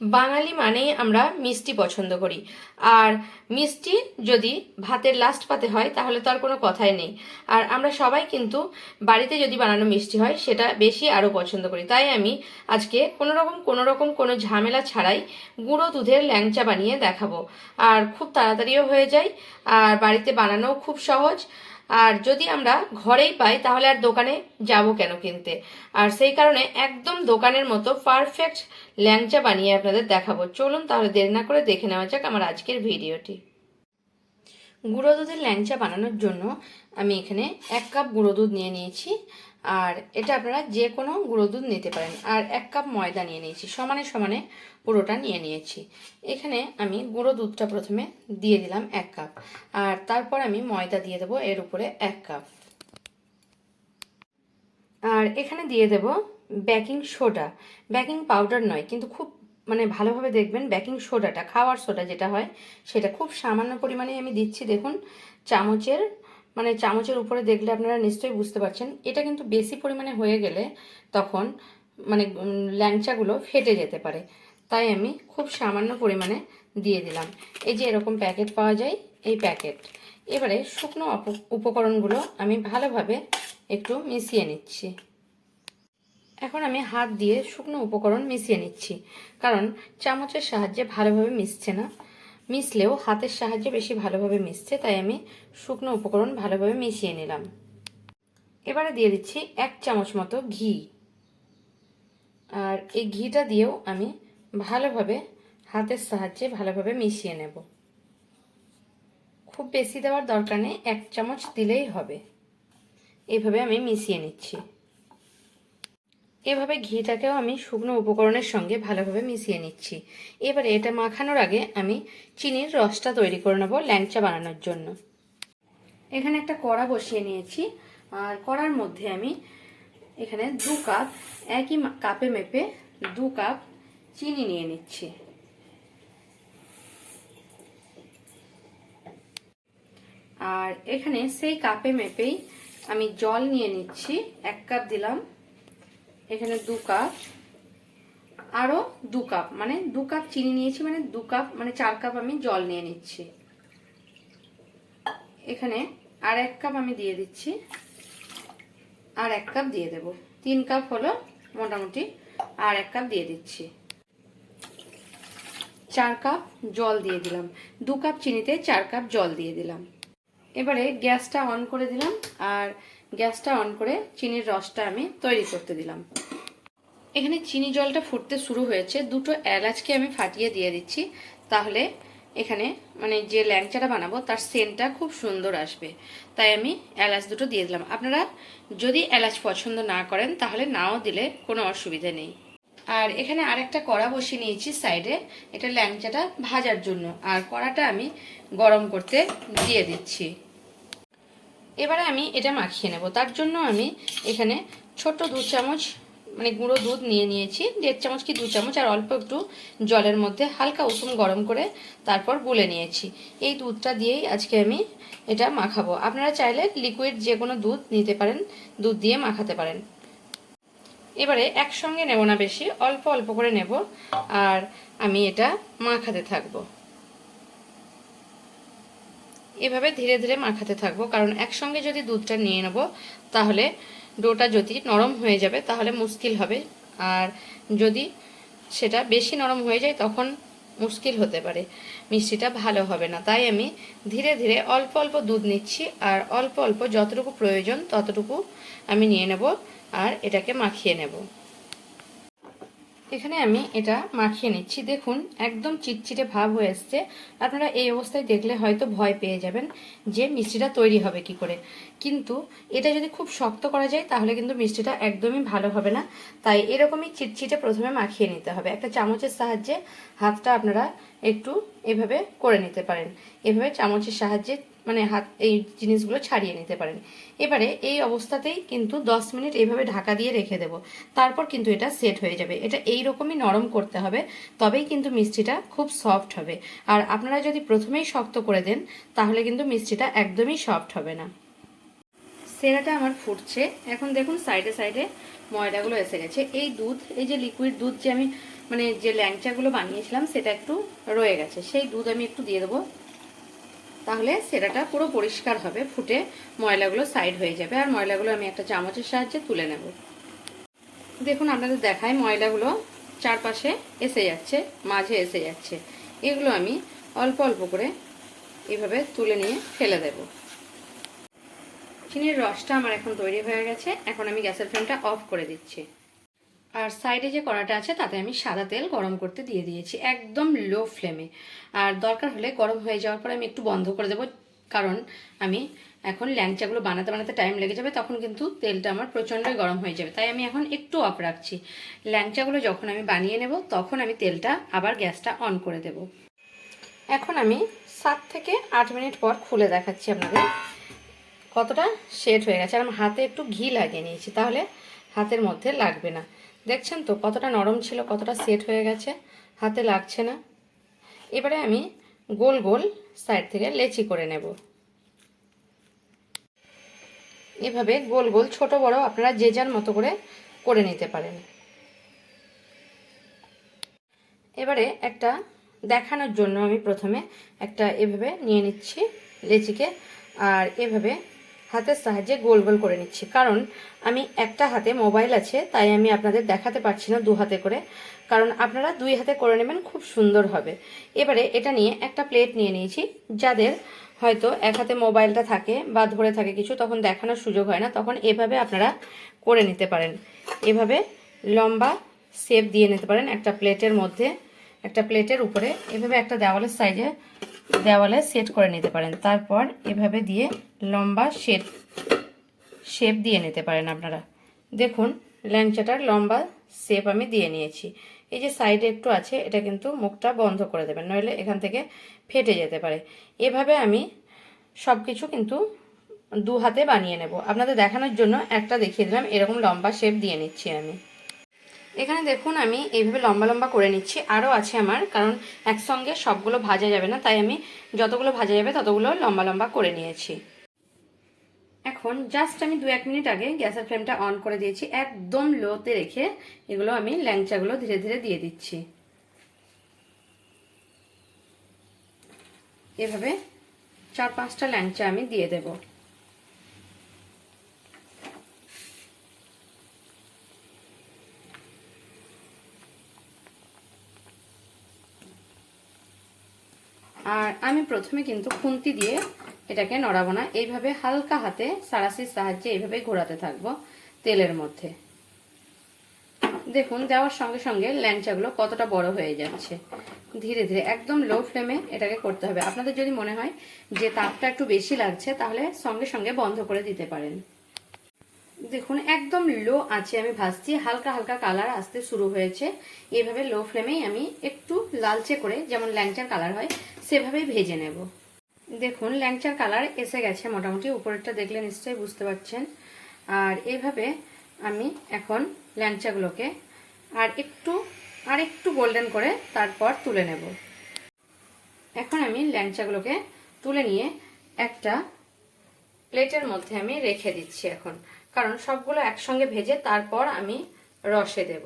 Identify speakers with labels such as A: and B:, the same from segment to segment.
A: বাঙালি মানেই আমরা মিষ্টি পছন্দ করি। আর মিষ্টি যদি ভাতের লাস্ট পাতে হয়, তাহলে তো আর কোনো কথাই নেই। আর আমরা সবাই কিন্তু বাড়িতে যদি বানানো মিষ্টি হয়, সেটা বেশি আরও পছন্দ করি। তাই আমি আজকে কোনো রকম কোনো রকম, কোনো ঝামেলা ছাড়াই গুঁড়ো দুধের ল্যাংচা বানিয়ে দেখাবো। আর খুব তাড়াতাড়িও হয়ে যায়, আর বাড়িতে বানানোও খুব সহজ। আর যদি আমরা ঘরেই পাই, তাহলে আর দোকানে যাব কেন কিনতে? আর সেই কারণে একদম দোকানের মতো পারফেক্ট ল্যাংচা বানিয়ে আপনাদের দেখাবো। চলুন তাহলে দেরি না করে দেখে নেওয়া যাক আমার আজকের ভিডিওটি। গুঁড়ো দুধের ল্যাংচা বানানোর জন্য আমি এখানে এক কাপ গুঁড়ো দুধ নিয়ে নিয়েছি। আর এটা আপনারা যে কোনো গুঁড়ো দুধ নিতে পারেন। আর এক কাপ ময়দা নিয়ে নিয়েছি, সমানে সমানে পুরোটা নিয়ে নিয়েছি। এখানে আমি গুঁড়ো দুধটা প্রথমে দিয়ে দিলাম এক কাপ, আর তারপর আমি ময়দা দিয়ে দেবো এর উপরে এক কাপ। আর এখানে দিয়ে দেব বেকিং সোডা। বেকিং পাউডার নয়, কিন্তু খুব মানে ভালোভাবে দেখবেন বেকিং সোডাটা, খাওয়ার সোডা যেটা হয়, সেটা খুব সামান্য পরিমাণে আমি দিচ্ছি। দেখুন, চামচের মানে চামচের উপরে দেখলে আপনারা নিশ্চয়ই বুঝতে পারছেন, এটা কিন্তু বেশি পরিমাণে হয়ে গেলে তখন মানে ল্যাংচাগুলো ফেটে যেতে পারে। তাই আমি খুব সামান্য পরিমাণে দিয়ে দিলাম। এই যে এরকম প্যাকেট পাওয়া যায়, এই প্যাকেট। এবারে শুকনো উপকরণগুলো আমি ভালোভাবে একটু মিশিয়ে নিচ্ছি। এখন আমি হাত দিয়ে শুকনো উপকরণ মিশিয়ে নিচ্ছি, কারণ চামচের সাহায্যে ভালোভাবে মিশছে না। মিশলেও হাতের সাহায্যে বেশি ভালোভাবে মিশছে, তাই আমি শুকনো উপকরণ ভালোভাবে মিশিয়ে নিলাম। এবারে দিয়ে দিচ্ছি এক চামচ মতো ঘি। আর এই ঘিটা দিয়েও আমি ভালোভাবে হাতের সাহায্যে ভালোভাবে মিশিয়ে নেব। খুব বেশি দেওয়ার দরকার নেই, এক চামচ দিলেই হবে। এইভাবে আমি মিশিয়ে নিচ্ছি। এভাবে ঘিটাকেও আমি শুকনো উপকরণের সঙ্গে ভালোভাবে মিশিয়ে নিচ্ছি। এবারে এটা মাখানোর আগে আমি চিনির রসটা তৈরি করে নেব ল্যাংচা বানানোর জন্য। এখানে একটা কড়া বসিয়ে নিয়েছি। আর কড়ার মধ্যে আমি এখানে দু কাপ, একই কাপে মেপে দু কাপ চিনি নিয়ে নিচ্ছি। আর এখানে সেই কাপে মেপেই আমি জল নিয়ে নিচ্ছি। এক কাপ দিলাম এখানে দু কাপ। আরও দু কাপ মানে দু কাপ চিনি নিয়েছি মানে দু কাপ মানে চার কাপ আমি জল নিয়ে নিচ্ছি। এখানে আর এক কাপ আমি দিয়ে দিচ্ছি। আর এক কাপ দিয়ে দেব। তিন কাপ হলো মোটামুটি আর এক কাপ দিয়ে দিচ্ছি। চার কাপ জল দিয়ে দিলাম। দু কাপ চিনিতে চার কাপ জল দিয়ে দিলাম। এবারে গ্যাসটা অন করে দিলাম। আর গ্যাসটা অন করে চিনির রসটা আমি তৈরি করতে দিলাম। এখানে চিনি জলটা ফুটতে শুরু হয়েছে। দুটো এলাচকে আমি ফাটিয়ে দিয়ে দিচ্ছি। তাহলে এখানে মানে যে ল্যাংচাটা বানাবো, তার সেন্টটা খুব সুন্দর আসবে। তাই আমি এলাচ দুটো দিয়ে দিলাম। আপনারা যদি এলাচ পছন্দ না করেন, তাহলে নাও দিলে কোনো অসুবিধা নেই। আর এখানে আরেকটা কড়া বসিয়ে নিয়েছি সাইডে। এটা ল্যাংচাটা ভাজার জন্য। আর কড়াটা আমি গরম করতে দিয়ে দিচ্ছি। এবারে আমি এটা মাখিয়ে নেব। তার জন্য আমি এখানে ছোট্ট দু চামচ মানে গুঁড়ো দুধ নিয়ে নিয়েছি। দেড় চামচ কি দু চামচ, আর অল্প একটু জলের মধ্যে হালকা উষুম গরম করে তারপর গুলে নিয়েছি। এই দুধটা দিয়েই আজকে আমি এটা মাখাবো। আপনারা চাইলে লিকুইড যে কোনো দুধ নিতে পারেন, দুধ দিয়ে মাখাতে পারেন। এবারে একসঙ্গে নেব না বেশি, অল্প অল্প করে নেব, আর আমি এটা মাখাতে থাকব। এভাবে ধীরে ধীরে মাখাতে থাকব। কারণ একসঙ্গে যদি দুধটা নিয়ে নেব, তাহলে ডোটা যদি নরম হয়ে যাবে, তাহলে মুশকিল হবে। আর যদি সেটা বেশি নরম হয়ে যায়, তখন মুশকিল হতে পারে। মিষ্টিটা ভালো হবে না। তাই আমি ধীরে ধীরে অল্প অল্প দুধ নিচ্ছি, আর অল্প অল্প যতটুকু প্রয়োজন ততটুকু আমি নিয়ে নেব, আর এটাকে মাখিয়ে নেব। এখানে আমি এটা মাখিয়ে নিচ্ছি। দেখুন, একদম চিটচিটে ভাব হয়ে এসছে। আপনারা এই অবস্থায় দেখলে হয়তো ভয় পেয়ে যাবেন যে মিষ্টিটা তৈরি হবে কি করে। কিন্তু এটা যদি খুব শক্ত করা যায়, তাহলে কিন্তু মিষ্টিটা একদমই ভালো হবে না। তাই এরকমই চিটচিটে প্রথমে মাখিয়ে নিতে হবে। একটা চামচের সাহায্যে হাতটা আপনারা একটু এভাবে করে নিতে পারেন। এভাবে চামচের সাহায্যে মানে হাত, এই জিনিসগুলো ছাড়িয়ে নিতে পারেন। এবারে এই অবস্থাতেই কিন্তু 10 মিনিট এইভাবে ঢাকা দিয়ে রেখে দেব। তারপর কিন্তু এটা সেট হয়ে যাবে। এটা এই রকমই নরম করতে হবে, তবেই কিন্তু মিষ্টিটা খুব সফট হবে। আর আপনারা যদি প্রথমেই শক্ত করে দেন, তাহলে কিন্তু মিষ্টিটা একদমই সফট হবে না। সেরাটা আমার ফুটছে। এখন দেখুন সাইডে সাইডে ময়দাগুলো এসে গেছে। এই দুধ, এই যে লিকুইড দুধ যে আমি মানে যে ল্যাংচাগুলো বানিয়েছিলাম, সেটা একটু রয়ে গেছে। সেই দুধ আমি একটু দিয়ে দেবো। তাহলে সেরাটা পুরো পরিষ্কার হবে, ফুটে ময়লাগুলো সাইড হয়ে যাবে। আর ময়লাগুলো আমি একটা চামচের সাহায্যে তুলে নেব। দেখুন, আপনাদের দেখায় ময়লাগুলো চারপাশে এসে যাচ্ছে, মাঝে এসে যাচ্ছে। এগুলো আমি অল্প অল্প করে এভাবে তুলে নিয়ে ফেলে দেব। চিনির রসটা আমার এখন তৈরি হয়ে গেছে। এখন আমি গ্যাসের ফ্লেমটা অফ করে দিচ্ছি। আর সাইডে যে কড়াটা আছে, তাতে আমি সাদা তেল গরম করতে দিয়ে দিয়েছি, একদম লো ফ্লেমে আর দরকার হলে গরম হয়ে যাওয়ার পর আমি একটু বন্ধ করে দেবো, কারণ আমি এখন ল্যাংচাগুলো বানাতে বানাতে টাইম লেগে যাবে, তখন কিন্তু তেলটা আমার প্রচণ্ডই গরম হয়ে যাবে। তাই আমি এখন একটু অফ রাখছি। ল্যাংচাগুলো যখন আমি বানিয়ে নেব, তখন আমি তেলটা আবার গ্যাসটা অন করে দেব। এখন আমি সাত থেকে আট মিনিট পর খুলে দেখাচ্ছি আপনাদের কতটা সেট হয়ে গেছে। আর আমি হাতে একটু ঘি লাগিয়ে নিয়েছি, তাহলে হাতের মধ্যে লাগবে না। দেখছেন তো কতটা নরম ছিল, কতটা সেট হয়ে গেছে, হাতে লাগছে না। এবারে আমি গোল গোল সাইড থেকে লেচি করে নেব। এভাবে গোল গোল ছোট বড় আপনারা যে যার মতো করে করে নিতে পারেন। এবারে একটা দেখানোর জন্য আমি প্রথমে একটা এভাবে নিয়ে নিচ্ছি লেচিকে, আর এভাবে হাতের সাহায্যে গোল গোল করে নিচ্ছি। কারণ আমি একটা হাতে মোবাইল আছে, তাই আমি আপনাদের দেখাতে পারছি না দু হাতে করে। কারণ আপনারা দুই হাতে করে নেবেন, খুব সুন্দর হবে। এবারে এটা নিয়ে একটা প্লেট নিয়ে নিয়েছি, যাদের হয়তো এক হাতে মোবাইলটা থাকে বা ধরে থাকে কিছু, তখন দেখানোর সুযোগ হয় না, তখন এভাবে আপনারা করে নিতে পারেন। এভাবে লম্বা শেপ দিয়ে নিতে পারেন একটা প্লেটের মধ্যে, একটা প্লেটের উপরে। এভাবে একটা দেওয়ালের সাইজে দেওয়ালে সেট করে নিতে পারেন। তারপর এভাবে দিয়ে লম্বা শেপ শেপ দিয়ে নিতে পারেন আপনারা। দেখুন, ল্যাংচাটার লম্বা শেপ আমি দিয়ে নিয়েছি। এই যে সাইডে একটু আছে, এটা কিন্তু মুখটা বন্ধ করে দেবেন, নইলে এখান থেকে ফেটে যেতে পারে। এভাবে আমি সব কিছু কিন্তু দু হাতে বানিয়ে নেব। আপনাদের দেখানোর জন্য একটা দেখিয়ে দিলাম, এরকম লম্বা শেপ দিয়ে নিচ্ছি আমি। এখানে দেখুন আমি এইভাবে লম্বা লম্বা করে নিচ্ছি। আরও আছে আমার, কারণ একসঙ্গে সবগুলো ভাজা যাবে না, তাই আমি যতগুলো ভাজা যাবে ততগুলো লম্বা লম্বা করে নিয়েছি। এখন জাস্ট আমি দু এক মিনিট আগে গ্যাসের ফ্লেমটা অন করে দিয়েছি, একদম লোতে রেখে এগুলো আমি ল্যাংচাগুলো ধীরে ধীরে দিয়ে দিচ্ছি। এভাবে চার পাঁচটা ল্যাংচা আমি দিয়ে দেবো। আর আমি প্রথমে কিন্তু খুন্তি দিয়ে এটাকে নড়াবো না। এইভাবে হালকা হাতে সারাসির সাহায্যে এইভাবে ঘোরাতে থাকব তেলের মধ্যে। দেখুন, দেওয়ার সঙ্গে সঙ্গে ল্যাংচাগুলো কতটা বড় হয়ে যাচ্ছে। ধীরে ধীরে একদম লো ফ্লেমে এটাকে করতে হবে। আপনাদের যদি মনে হয় যে তাপটা একটু বেশি লাগছে, তাহলে সঙ্গে সঙ্গে বন্ধ করে দিতে পারেন। দেখুন, একদম লো আছে আমি ভাজছি। হালকা হালকা কালার আসতে শুরু হয়েছে। এভাবে লো ফ্লেমেই আমি একটু লালচে করে, যেমন ল্যাংচার কালার হয় সেভাবেই ভেজে নেব। দেখুন, ল্যাংচার কালার এসে গেছে মোটামুটি, উপরেরটা দেখলে নিশ্চয়ই বুঝতে পারছেন। আর এইভাবে আমি এখন ল্যাংচাগুলোকে আর একটু আর একটু গোল্ডেন করে তারপর তুলে নেব। এখন আমি ল্যাংচাগুলোকে তুলে নিয়ে একটা প্লেটের মধ্যে আমি রেখে দিচ্ছি এখন, কারণ সবগুলো একসঙ্গে ভেজে তারপর আমি রসে দেব।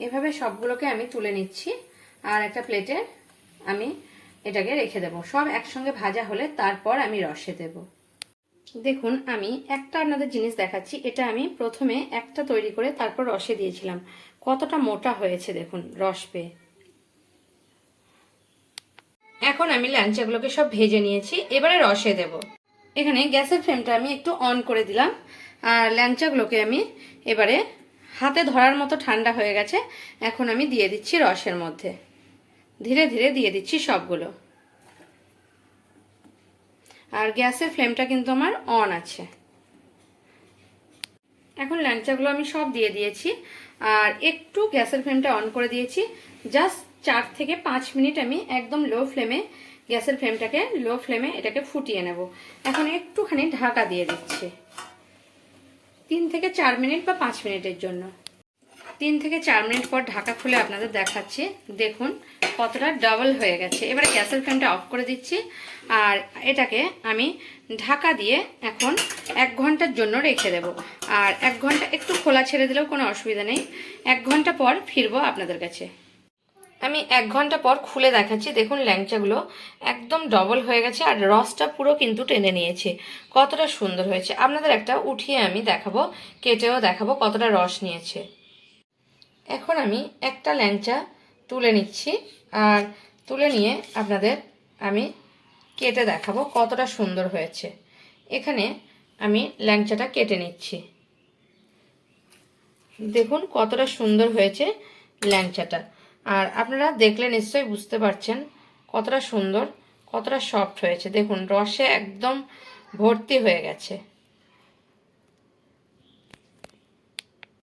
A: এভাবে সবগুলোকে আমি তুলে নিচ্ছি, আর একটা প্লেটে আমি এটাকে রেখে দেব। সব একসঙ্গে ভাজা হলে তারপর আমি রসে দেব। দেখুন, আমি একটা আপনাদের জিনিস দেখাচ্ছি। এটা আমি প্রথমে একটা তৈরি করে তারপর রসে দিয়েছিলাম। কতটা মোটা হয়েছে দেখুন, রস পেয়ে। এখন আমি ল্যাংচাগুলোকে সব ভেজে নিয়েছি। এবারে রসে দেব। এখানে গ্যাসের ফ্লেমটা আমি একটু অন করে দিলাম। আর ল্যাংচাগুলোকে আমি এবারে হাতে ধরার মতো ঠান্ডা হয়ে গেছে। এখন আমি দিয়ে দিচ্ছি রসের মধ্যে। ধীরে ধীরে দিয়ে দিচ্ছি সবগুলো। আর গ্যাসের ফ্লেমটা কিন্তু আমার অন আছে। এখন ল্যাংচাগুলো আমি সব দিয়ে দিয়েছি। আর একটু গ্যাসের ফ্লেমটা অন করে দিয়েছি। জাস্ট চার থেকে পাঁচ মিনিট আমি একদম লো ফ্লেমে গ্যাসের ফ্লেমটাকে, লো ফ্লেমে এটাকে ফুটিয়ে নেব। এখন একটুখানি ঢাকা দিয়ে দিচ্ছি। তিন থেকে চার মিনিট বা পাঁচ মিনিটের জন্য। তিন থেকে চার মিনিট পর ঢাকা খুলে আপনাদের দেখাচ্ছি। দেখুন কতটা ডাবল হয়ে গেছে। এবারে গ্যাসের ফ্লেমটা অফ করে দিচ্ছি। আর এটাকে আমি ঢাকা দিয়ে এখন এক ঘণ্টার জন্য রেখে দেব। আর এক ঘণ্টা একটু খোলা ছেড়ে দিলেও কোনো অসুবিধা নেই। এক ঘণ্টা পর ফিরবো আপনাদের কাছে। আমি এক ঘণ্টা পর খুলে দেখাচ্ছি। দেখুন, ল্যাংচাগুলো একদম ডবল হয়ে গেছে আর রসটা পুরো কিন্তু টেনে নিয়েছে। কতটা সুন্দর হয়েছে। আপনাদের একটা উঠিয়ে আমি দেখাবো, কেটেও দেখাবো কতটা রস নিয়েছে। এখন আমি একটা ল্যাংচা তুলে নিচ্ছি। আর তুলে নিয়ে আপনাদের আমি কেটে দেখাবো কতটা সুন্দর হয়েছে। এখানে আমি ল্যাংচাটা কেটে নিচ্ছি। দেখুন কতটা সুন্দর হয়েছে ল্যাংচাটা। আর আপনারা দেখলে নিশ্চয়ই বুঝতে পারছেন কতটা সুন্দর, কতটা সফট হয়েছে। দেখুন রসে একদম ভর্তি হয়ে গেছে।